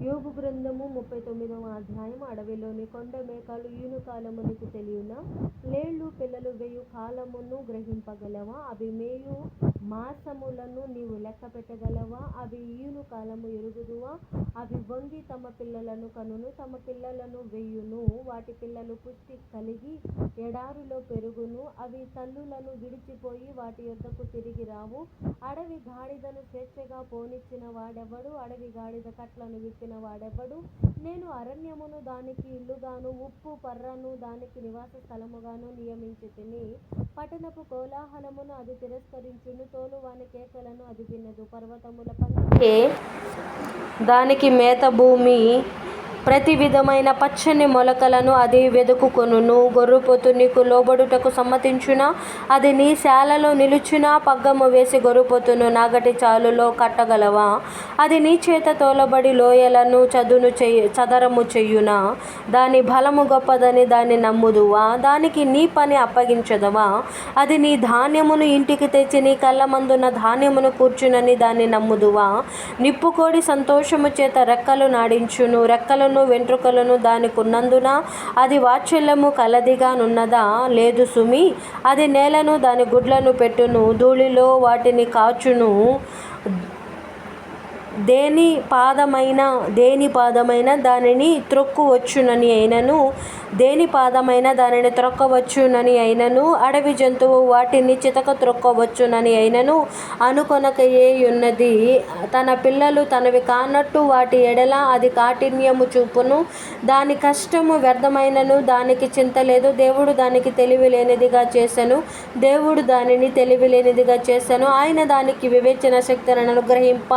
యోగు గ్రంథము ముప్పై తొమ్మిదవ అధ్యాయం అడవిలోని కొండ మేకాలు ఈను కాలము నీకు తెలియనా? లేళ్ళు పిల్లలు కాలమును గ్రహింపగలవా? అవి మేయు మాసములను నీవు లెక్క పెట్టగలవా? అవి ఈను కాలము ఎరుగుదువా? అవి వంగి తమ పిల్లలను కనును తమ పిల్లలను వెయ్యును వాటి పిల్లలు పుష్టి కలిగి ఎడారిలో పెరుగును. అవి తల్లులను విడిచిపోయి వాటి యొద్దకు తిరిగి రావు. అడవి గాడిదను స్వేచ్ఛగా పోనిచ్చిన వాడెవడు? అడవి గాడిద కట్లను విప్పిన వాడెవడు? నేను అరణ్యమును దానికి ఇల్లుగాను ఉప్పు పర్రను దానికి నివాస స్థలముగాను నియమించి తిని పట్టణపు కోలాహలమును అది తిరస్కరించును తోలువాని కేకలను అది తినదు పర్వతముల పంచే దానికి మేత భూమి ప్రతి విధమైన పచ్చని మొలకలను అది వెదుకుకొనును. గొర్రెపోతు నీకు లోబడుటకు సమ్మతించునా? అది నీ శాలలో నిలుచునా? పగ్గము వేసి గొర్రెపోతును నాగటి చాలులో కట్టగలవా? అది నీ చేత తోలబడి లోయలను చదును చెయ్యి చదరము చెయ్యునా? దాని బలము గొప్పదని దాన్ని నమ్ముదువా? దానికి నీ పని అప్పగించదవా? అది నీ ధాన్యమును ఇంటికి తెచ్చి నీ కళ్ళ మందున ధాన్యమును కూర్చునని దాన్ని నమ్ముదువా? నిప్పుకోడి సంతోషము చేత రెక్కలు నాడించును. రెక్కలు రెక్కలను వెంట్రుకలను దానికున్నందున అది వాత్సల్యము కలదిగానున్నదా? లేదు సుమి అది నేలను దాని గుడ్లను పెట్టును ధూళిలో వాటిని కాచును. దేని పాదమైన దేని పాదమైన దానిని త్రొక్కువచ్చునని అయినను దేని పాదమైన దానిని త్రొక్కవచ్చునని అయినను అడవి జంతువు వాటిని చితక త్రొక్కవచ్చునని అయినను అనుకొనకయే ఉన్నది తన పిల్లలు తనవి కానట్టు వాటి ఎడల అది కాఠిన్యము చూపును దాని కష్టము వ్యర్థమైనను దానికి చింత లేదు దేవుడు దానికి తెలివి లేనిదిగా చేశాను దేవుడు దానిని తెలివి లేనిదిగా చేశాను ఆయన దానికి వివేచన శక్తులను అనుగ్రహింప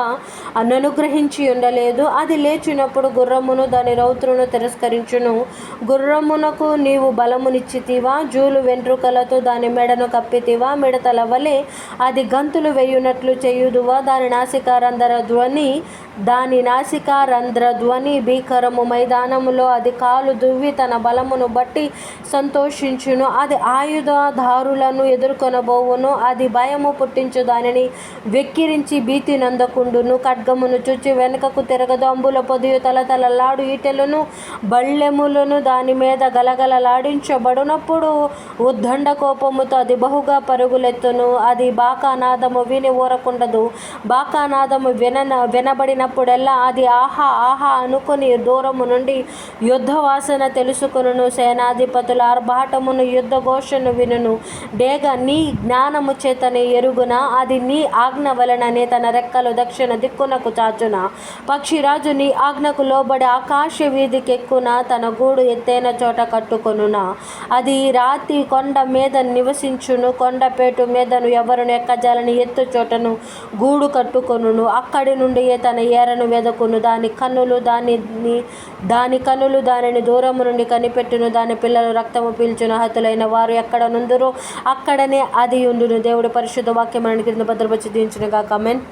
అనుగ్రహించి ఉండలేదు. అది లేచినప్పుడు గుర్రమును దాని రౌతులను తిరస్కరించును. గుర్రమునకు నీవు బలమునిచ్చితివా? జూలు వెంట్రుకలతో దాని మెడను కప్పితివా? మిడతల వలె అది గంతులు వేయునట్లు చేయుదువా? దాని నాసికారంధర ధ్వని దాని నాసికారంధ్ర ధ్వని భీకరము మైదానములో అది కాలు దువ్వి తన బలమును బట్టి సంతోషించును. అది ఆయుధదారులను ఎదుర్కొనబోవును. అది భయము పుట్టించు దానిని వెక్కిరించి భీతి నందకుండును. ఖడ్గమును చుచ్చి వెనుకకు తిరగదు. అంబుల పొదియు తలతలలాడు ఈటెలను బళ్ళెములను దాని మీద గలగలలాడించబడినప్పుడు ఉద్దండ కోపముతో అది బహుగా పరుగులెత్తును. అది బాకానాదము విని ఊరకుండదు. బాకానాదము విన వినబడినప్పుడెల్లా అది ఆహా ఆహా అనుకుని దూరము నుండి యుద్ధ వాసన సేనాధిపతుల ఆర్భాటమును యుద్ధ ఘోషను వినును. డేగ నీ జ్ఞానము చేతనే ఎరుగున? అది నీ ఆజ్ఞ వలననే తన రెక్కలు దక్షిణ దిక్కునకు చాచున? పక్షిరాజు నీ ఆజ్ఞకు లోబడి ఆకాశ వీధికెక్కున? తన గూడు ఎత్తైన చోట కట్టుకొనున? అది రాతి కొండ మీద నివసించును. కొండపేటు మీదను ఎవరును ఎక్కజాలని ఎత్తు చోటను గూడు కట్టుకొనును. అక్కడి నుండి తన ఎరను వెదకును దాని కన్నులు దాని దాని కన్నులు దానిని దూరము నుండి కనిపెట్టును దాని పిల్లలు రక్తము పీల్చును హతులైన వారు ఎక్కడ నుందురో అక్కడనే అది ఉండును. దేవుడు పరిశుద్ధ వాక్యం కింద భద్రపరిచి దించునుగా కమెంట్